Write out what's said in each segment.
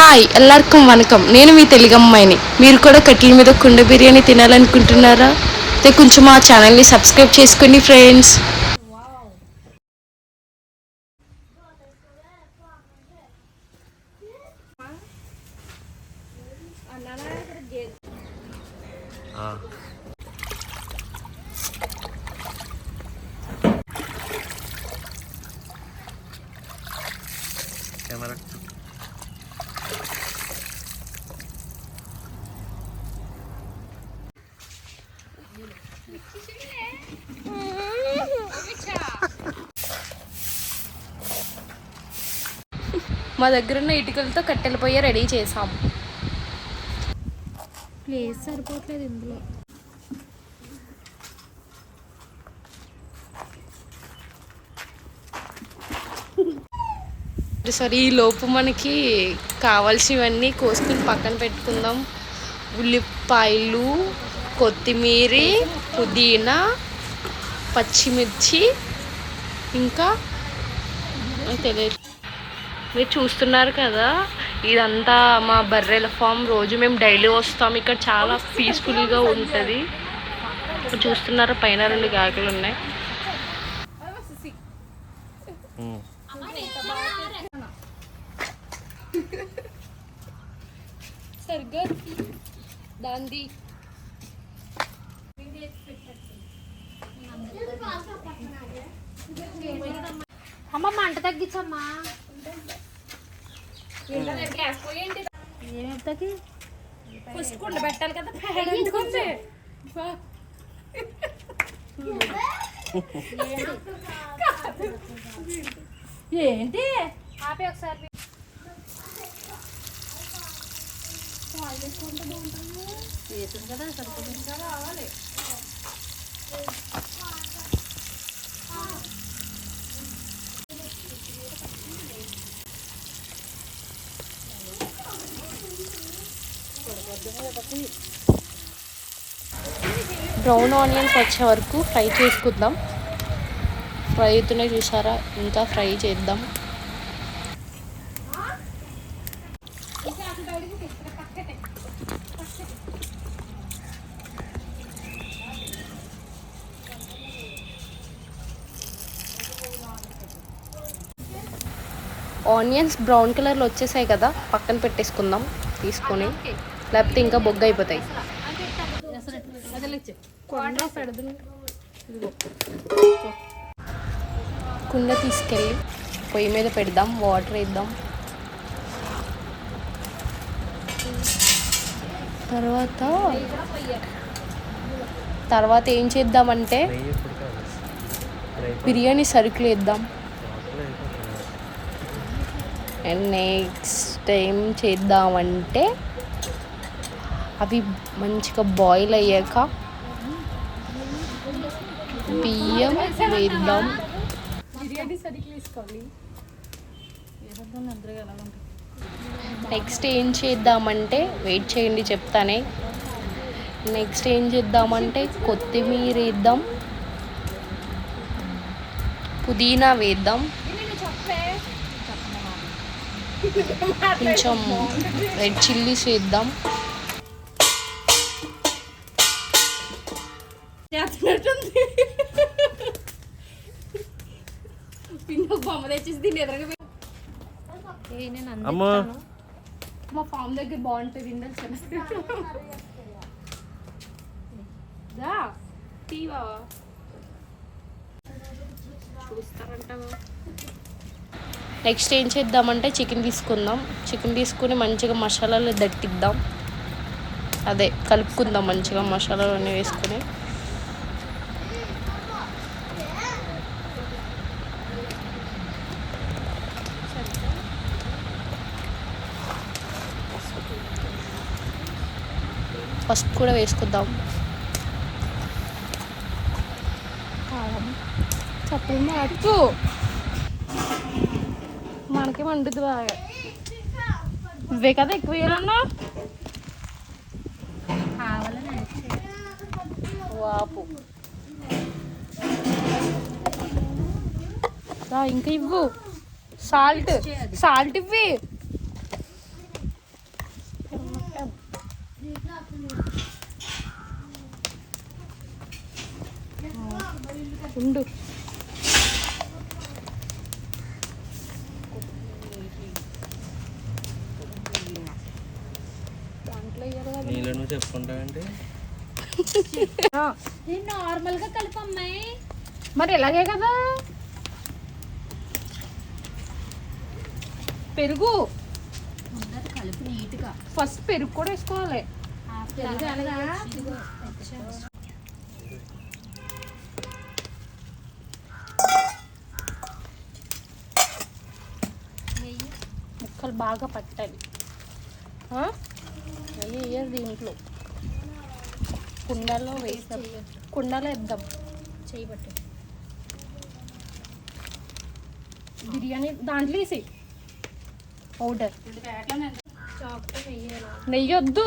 Hi ఎల్లరికం వనకం. నేను మీ తెలుగమ్మాయిని. మీరు కూడా కట్టెల మీద కుండ బిర్యానీ తినాలనుకుంటున్నారా? అయితే కొంచెం మా ఛానల్ని సబ్స్క్రైబ్ చేసుకోండి ఫ్రెండ్స్ మా దగ్గర ఉన్న ఇటుకలతో కట్టెల పొయ్యి రెడీ చేసాం ప్లేస్ సరిపోవట్లేదు ఇందులో. సరే ఈ లోపు మనకి కావాల్సినవన్నీ కోసుకుని పక్కన పెట్టుకుందాం. ఉల్లిపాయలు కొత్తిమీర పుదీనా పచ్చిమిర్చి ఇంకా తెలియదు మీరు చూస్తున్నారు కదా ఇదంతా మా బర్రెల ఫామ్. రోజు మేము డైలీ వస్తాం. ఇక్కడ చాలా పీస్ఫుల్గా ఉంటుంది. చూస్తున్నారు? చూస్తున్నారా పైన రెండు గాకులు ఉన్నాయి. సరిగ్గా దాంది అమ్మ మంట తగ్గించమ్మా. ఏమవుతుంది పుసుకుండ పెట్టాలి కదా ఎందుకుంది? ఏంటి? ఆపే ఒకసారి. బ్రౌన్ ఆనియన్స్ వచ్చే వరకు ఫ్రై చేసుకుందాం. ఫ్రై అవుతూనే చూసారా? ఇంకా ఫ్రై చేద్దాం. ఆనియన్స్ బ్రౌన్ కలర్లో వచ్చేసాయి కదా పక్కన పెట్టేసుకుందాం తీసుకొని. లేకపోతే ఇంకా బొగ్గ అయిపోతాయి. కుండ తీసుకెళ్ళి పొయ్యి మీద పెడదాం వాటర్ వేద్దాం. తర్వాత తర్వాత ఏం చేద్దామంటే బిర్యానీ సరుకులు వేద్దాం. అండ్ నెక్స్ట్ ఏం చేద్దామంటే అవి మంచిగా బాయిల్ అయ్యాక బియ్యం వేద్దాం. నెక్స్ట్ ఏం చేద్దామంటే వెయిట్ చేయండి చెప్తానే. నెక్స్ట్ ఏం చేద్దామంటే కొత్తిమీర వేద్దాం. పుదీనా వేద్దాం. కొంచెం రెడ్ చిల్లీస్ వేద్దాం. బొమ్మ తెచ్చేసి దీన్ని ఎదురుగా అమ్మా. మా ఫామ్ దగ్గర బాగుంటుంది ఇండల్ దా తీవా చూస్తారంటావా? నెక్స్ట్ ఏం చేద్దామంటే చికెన్ తీసుకుందాం. చికెన్ తీసుకుని మంచిగా మసాలాలు దట్టిద్దాం. అదే కలుపుకుందాం మంచిగా మసాలాలు అన్నీ వేసుకుని. పసుపు కూడా వేసుకుందాం. చప్పుడు మార్చు మనకి వండుద్ది బాగా? ఇవే కదా ఎక్కువ వేయాలన్నా వాపు. రా, ఇంకా ఇవ్వు. సాల్ట్. సాల్ట్ ఇవ్వి. ఉండు. నీళ్ళు నువ్వు చెప్పుకుంటావంటే? నార్మల్గా కలిపమ్మాయి మరి ఇలాగే కదా? పెరుగు. కలిపి నీట్గా. ఫస్ట్ పెరుగు కూడా వేసుకోవాలి. ముక్కలు బాగా పట్టాలి? నెయ్యి వేయాలి దీంట్లో. కుండలో వేస్తాం. కుండలో వేద్దాం. చేయబట్టు బిర్యానీ దాంట్లో వేసి పౌడర్. నెయ్యి. వద్దు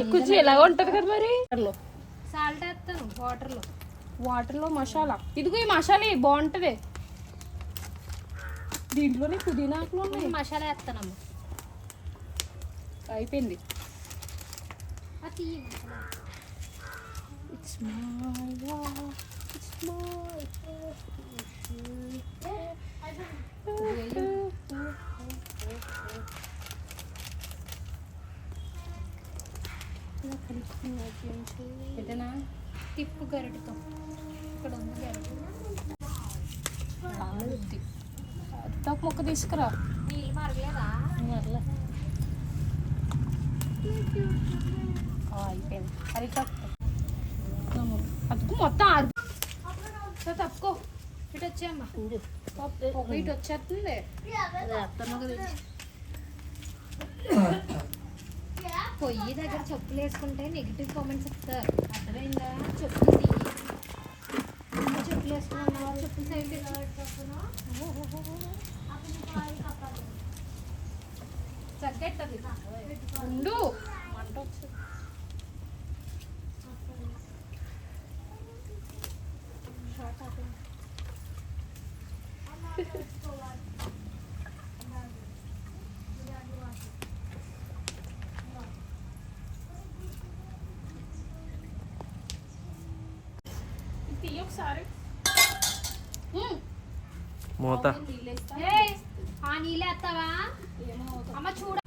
ఎక్కువ ఎలాగ ఉంటది కదా మరి? సాల్ట్ వేస్తాను వాటర్లో వాటర్లో మసాలా. ఇదిగో ఈ మసాలా బాగుంటది. దీంట్లోనే పుదీనా ఆకులు ఉన్నాయి. మసాలా వేస్తానమ్మ. అయిపోయింది. It's my love, it's my పెట్టనా తిప్పు గరిటతో. ఇక్కడ ఉంది గరిట. తప్ప. ముక్క తీసుకురా. అయిపోయింది. అది తప్పు అదుకు మొత్తం ఆరు. తప్పుకో. ఇటు వచ్చేయమ్మా. ఇటు వచ్చేస్తుంది. పొయ్యి దగ్గర చెప్పులు వేసుకుంటే నెగిటివ్ కామెంట్స్ ఇస్తారు అర్థమైందా? చెప్పులు తీయి చెప్పులు వేసుకున్నా చెప్పులు సైడ్ తగ్గట్టది ఉండు. మంట వచ్చింది ఒకసారి. మూత. ఆ నీళ్ళు వేస్తావా అమ్మ చూడ.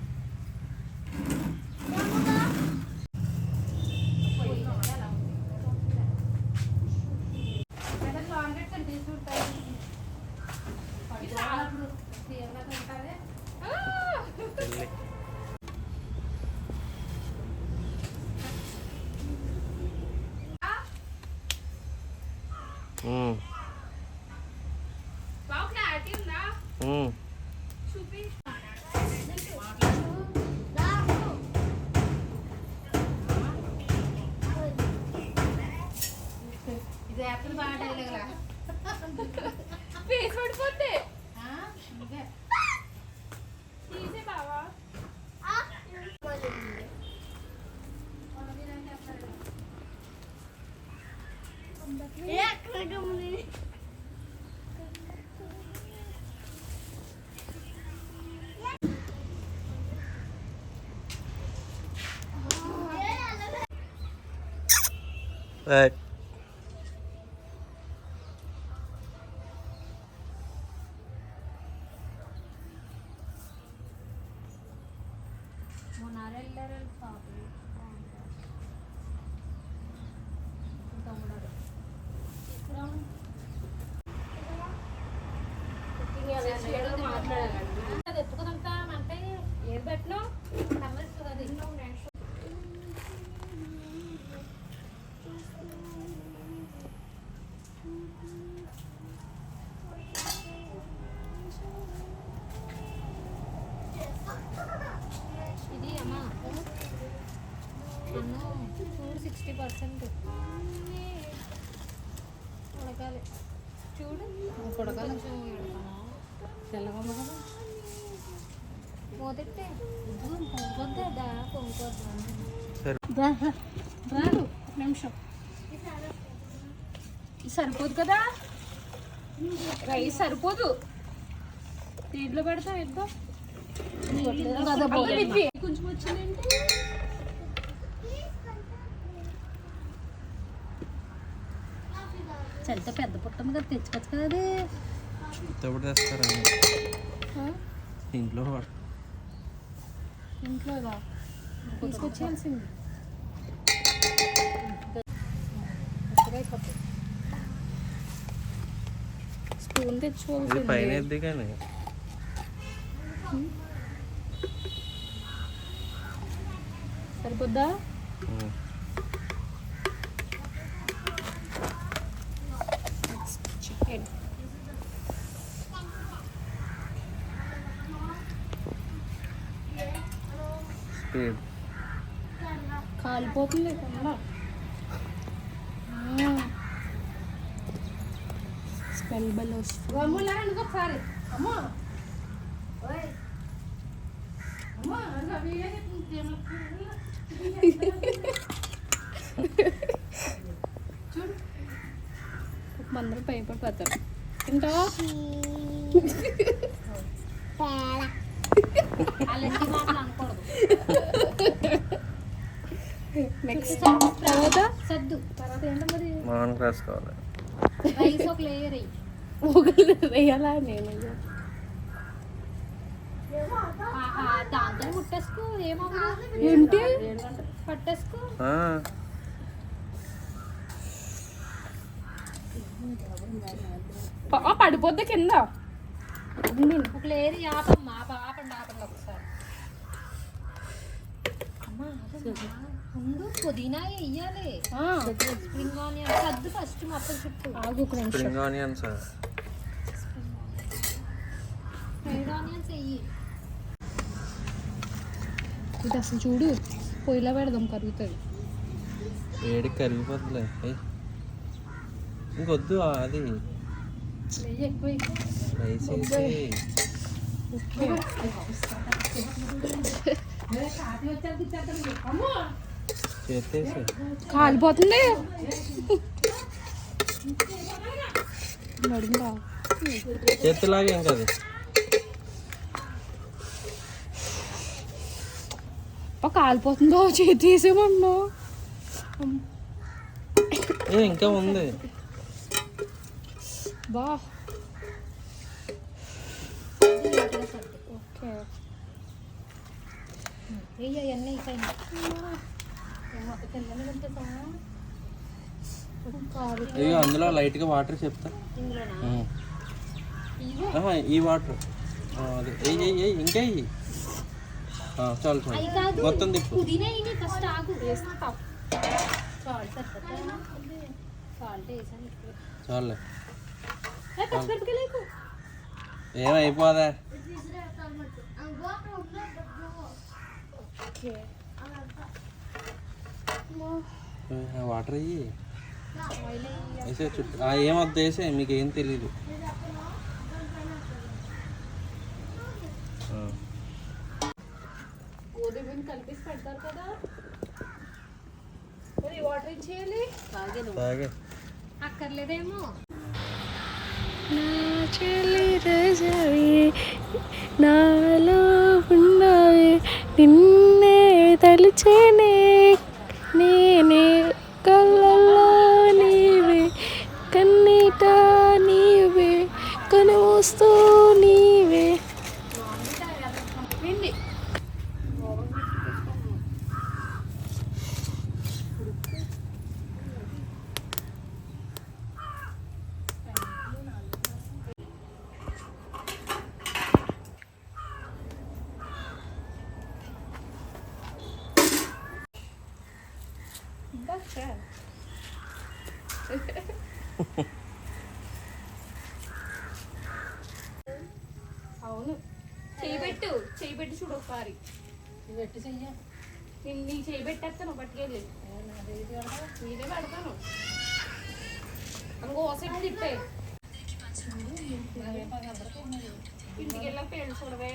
పడిపోతే తీసే బావా ఏయ్, Right. Monarel Lerel Fabio. చూడు సిక్స్టీ పర్సెంట్ ఉడకాలి. చూడు. ఉడకాలి. కొంచెం కదా. పొంగొద్దా? పొంగొద్దా. రాదు. నిమిషం. ఇది సరిపోదు కదా? రైస్ సరిపోదు. దీంట్లో పెడతా ఎంత కొంచెం వచ్చిందంటే? చలితో పెద్ద పుట్టం కదా తెచ్చుకోవచ్చు కదా అది. తెస్తారండి. ఇంట్లో వాడు. ఇంట్లోగా తీసుకొచ్చేయాల్సింది. స్పూన్ ఇది తెచ్చుకోవాల్సింది పైన ఎద్ది కానీ. సరిపోద్దా? కాలిపోతుంది కొండ స్మెల్ బల్ వస్తుంది ఒకసారి అమ్మా మందరం భయపడిపోతారు ఇంకా అలాంటి మాటలు అనకూడదు నెక్స్ట్ తర్వాత? సద్దు. తర్వాత ఏంటో మరి? మామూలుగా రాసుకోవాలి రైస్ ఒక లేయర్ అయ్యి ఒకళ్ళు వేయాలా? నేను దాంతో ముట్టేసుకో ఏమవ్వదు ఏంటి? పట్టేసుకో. ఆ, ప- పడిపోద్ది కింద. ఒక లేయర్ ఆపమ్మా ఆప ఆపండి ఆపండి ఒకసారి. ముందు పుదీనా వేయాలి. స్ప్రింగ్ ఆనియన్ సద్దు ఫస్ట్ మొత్తం చుట్టూ. ఆగు ఒక నిమిషం. స్ప్రింగ్ ఆనియన్స్ ఫ్రైడ్ ఆనియన్స్ వెయ్యి ఇది అసలు చూడు పొయ్యిలో పెడదాం కరుగుతుంది. వేడికి కరిగిపోతుందిలే. ఇంకొద్దు అది. ఎక్కువ చేసేసి కాలిపోతుంది చేతిలాగే ఇంకా అది. కాలిపోతుందో చేతి వేసేమన్నా. ఏ ఇంకా ఉంది. బా. వెయ్యి అవన్నీ అయిపోయింది ఇవి అందులో లైట్గా వాటర్ చెప్తా. ఈ వాటర్. అదే. ఇంకా చాలు చాలు. మొత్తం తిప్పు. పుదీనా వేయి వాటర్ అయ్యి. వేసే చుట్టూ. ఆ ఏమొద్దు వేసే మీకు ఏం తెలీదు. ఆ. గోధుమ కలిపేసి పెడతారు కదా. మరి వాటర్ ఇచ్చేయాలి తాగే. అక్కర్లేదేమో. నా చెల్లి రజవి నాలో ఉన్నవి నిన్నే కలిచేనే నేనే కళ్ళల్లో నీవే కన్నీట నీవే కనుమూస్తూ అవును. చేయి పెట్టు చేయి పెట్టి చూడు ఒకసారి. పెట్టి చెయ్య. నేను నీ చేయి పెట్టేస్తాను పట్టుకెళ్ళి నీదే పెడతాను ఇంకోసేపు తిప్పే ఇంటికి వెళ్ళాక పేరు చూడవే.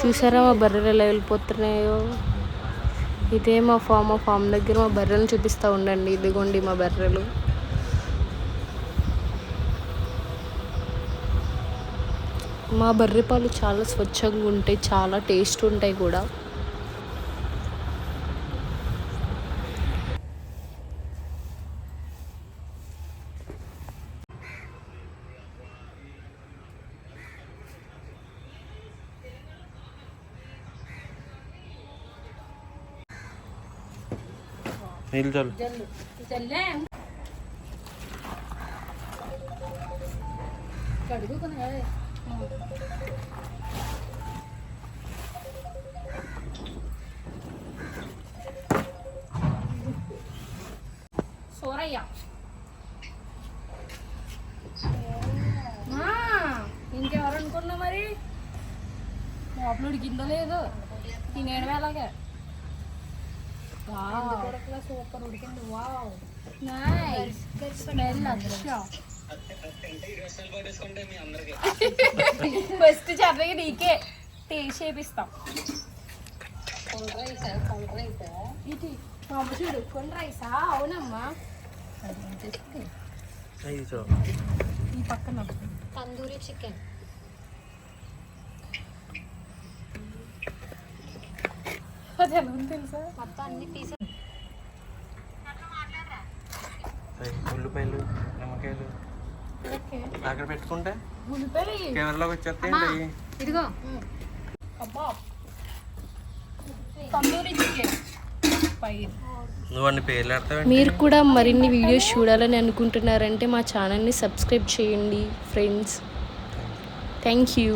చూసారా మా బర్రెలు ఎలా వెళ్ళిపోతున్నాయో? ఇదే మా ఫామ్ మా ఫామ్ దగ్గర మా బర్రెలు చూపిస్తూ ఉండండి. ఇదిగోండి మా బర్రెలు. మా బర్రె పాలు చాలా స్వచ్ఛంగా ఉంటాయి చాలా టేస్ట్ ఉంటాయి కూడా. నీళ్ళు చాలు చల్లే కడుగు కొనే సోరయ్య ఆ, ఇంకెవరు అనుకున్నా మరి లోపల ఉడికిందో లేదో తినేయడం ఎలాగే సూపర్ ఉడికింది. వావ్. నైస్ స్మెల్ అచ్చా ఫస్ట్ చెప్పగా నీకే. టేస్ట్ చేపిస్తాం. ఇటు మా అమ్మ చూడు కొన్ని రైసా? అవునమ్మా. ఈ పక్కన. తందూరి చికెన్. అది ఎలా ఉంది తెలుసా? మొత్తం అన్ని పీసెస్ ఉల్లిపాయలు నిమ్మకాయలు. అక్కడ పెట్టుకుంటే కెమెరాలోకి వచ్చేస్తాయండి ఇదిగో. అబ్బా. తందూరి చికెన్. మీరు కూడా మరిన్ని వీడియోస్ చూడాలని అనుకుంటున్నారంటే మా ఛానల్ని సబ్స్క్రైబ్ చేయండి ఫ్రెండ్స్. Thank you